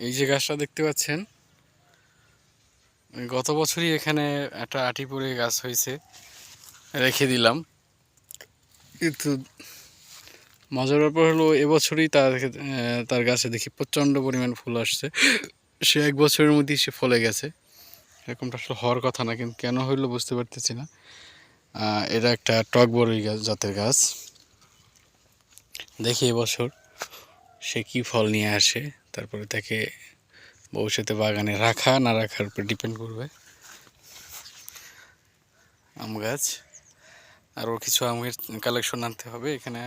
এই যে গাছটা দেখতে পাচ্ছেন গত বছরই এখানে একটা আটি পড়ে গাছ হয়েছে, রেখে দিলাম। কিন্তু মজার ব্যাপার হলো, এবছরই তার তার গাছে দেখি প্রচণ্ড পরিমাণ ফুল আসছে। সে এক বছরের মধ্যেই সে ফলে গেছে। এরকমটা আসলে হওয়ার কথা না, কিন্তু কেন হইল বুঝতে পারতেছি না। এটা একটা টক বড়ই গাছ জাতের গাছ। দেখি এবছর সে কি ফল নিয়ে আসে। তারপরে তাকে ভবিষ্যতে বাগানে রাখা না রাখার উপর ডিপেন্ড করবে। আম গাছ। আরও কিছু আমের কালেকশন আনতে হবে। এখানে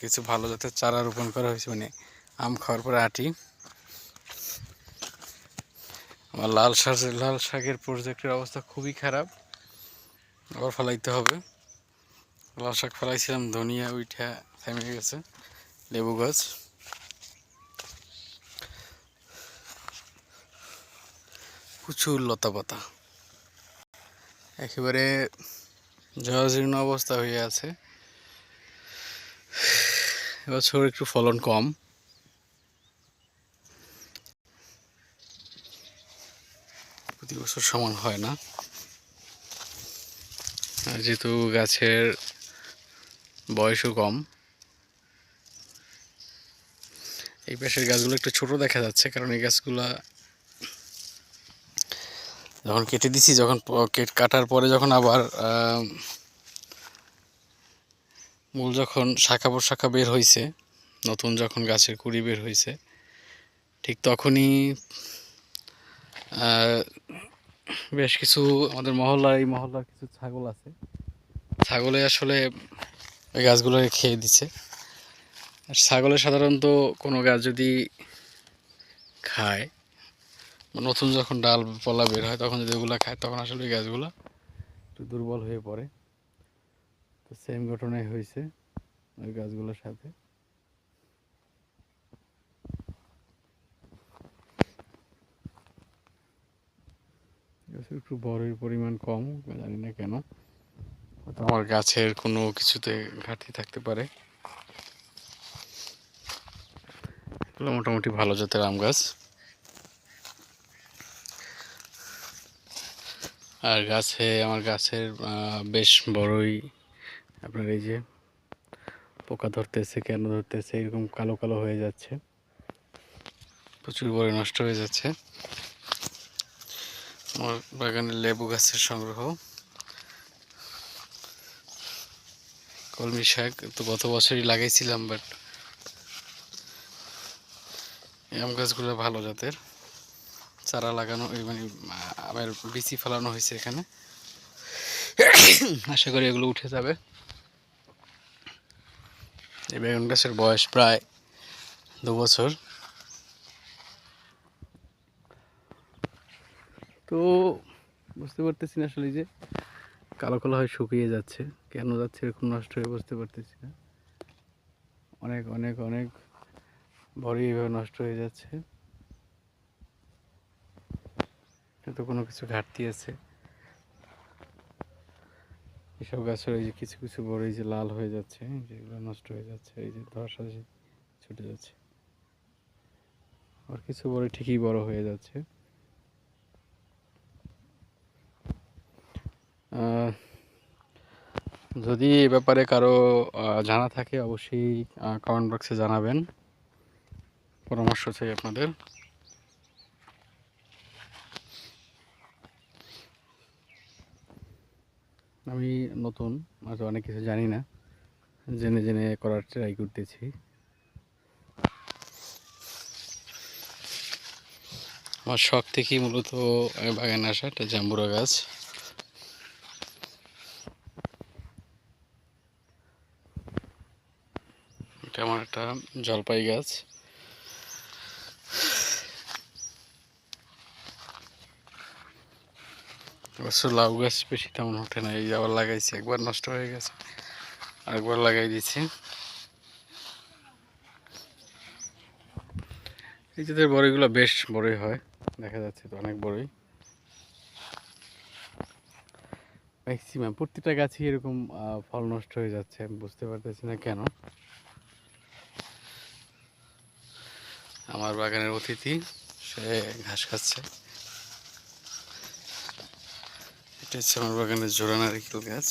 কিছু ভালো জাতের চারা রোপণ করা হয়েছে। মানে আম খাওয়ার পরে আটি। আমার লাল শাক, লাল শাকের প্রজেক্টের অবস্থা খুবই খারাপ। আবার ফলাইতে হবে। লাল শাক ফলাইছিলাম, ধনিয়া, উইঠা, থেমে গেছে। লেবু গাছ। প্রচুর লতা পাতা একেবারে জরাজীর্ণ অবস্থা হয়ে আছে। এবছর একটু ফলন কম। প্রতি বছর সমান হয় না। আর যেহেতু গাছের বয়সও কম, এই পাশের গাছগুলো একটু ছোট দেখা যাচ্ছে, কারণ এই গাছগুলা যখন কেটে দিছি, যখন কাটার পরে যখন আবার মূল যখন শাখা শাখা বের হয়েছে নতুন যখন গাছের কুড়ি বের হয়েছে ঠিক তখনই বেশ কিছু আমাদের মহল্লার এই মহল্লার কিছু ছাগল আছে। ছাগলে আসলে ওই গাছগুলোকে খেয়ে দিচ্ছে আর ছাগলে সাধারণত কোনো গাছ যদি খায় নতুন যখন ডাল, পলা বের হয়, তখন যদি ওগুলো খায়, তখন আসলে গাছগুলো একটু দুর্বল হয়ে পড়ে। তো সেম ঘটনাই হয়েছে ওই গাছগুলোর সাথে। একটু বড়ের পরিমাণ কম, জানি না কেন। আমার গাছের কোনো কিছুতে ঘাটতি থাকতে পারে। এগুলো মোটামুটি ভালো জাতের আম গাছ। আর গাছে, আমার গাছের বেশ বড়ই। আপনার এই যে পোকা ধরতেছে, কেন ধরতেছে, এরকম কালো কালো হয়ে যাচ্ছে। প্রচুর বড় নষ্ট হয়ে যাচ্ছে। আমার বাগানে লেবু গাছের সংগ্রহ। কলমি শাক তো গত বছরই লাগাইছিলাম, বাট আম গাছগুলো ভালো জাতের। চারা লাগানো মানে আমের বিচি ফেলানো হয়েছে এখানে। আশা করি এগুলো উঠে যাবে। এই বেগুন গাছের বয়স প্রায় দু বছর। তো বুঝতে পারতেছি না আসলে যে কালো কালো হয়ে শুকিয়ে যাচ্ছে, কেন যাচ্ছে এরকম নষ্ট হয়ে বুঝতে পারতেছি না। অনেক অনেক অনেক বড়ই এভাবে নষ্ট হয়ে যাচ্ছে। তো কোনো কিছু ঘাটতি আছে। এসব গাছের এই যে কিছু কিছু বড় এই যে লাল হয়ে যাচ্ছে যেগুলো নষ্ট হয়ে যাচ্ছে, এই যে সাথে ছুটে যাচ্ছে। আর কিছু বড় ঠিকই বড় হয়ে যাচ্ছে। যদি এ ব্যাপারে কারও জানা থাকে অবশ্যই কমেন্ট বক্সে জানাবেন। পরামর্শ চাই আপনাদের। আমি নতুন হয়তো অনেক কিছু জানি না। জেনে জেনে করার ট্রাই করতেছি। আমার শখ থেকেই মূলত বাগানে আসা একটা জাম্বুরা গাছ। এটা আমার একটা জলপাই গাছ। অবশ্য লাউ গাছ বেশি তেমন ওঠে না এই আবার লাগাইছি, একবার নষ্ট হয়ে গেছে, আরেকবার লাগাই দিচ্ছি এই যে বড়ইগুলো বেশ বড়ই হয়, দেখা যাচ্ছে তো অনেক বড়ই। ম্যাক্সিমাম প্রতিটা গাছই এরকম ফল নষ্ট হয়ে যাচ্ছে, আমি বুঝতে পারতেছি না কেন। আমার বাগানের অতিথি, সে ঘাস খাচ্ছে। এটা হচ্ছে আমার বাগানের জোড়া নারিকেল গাছ।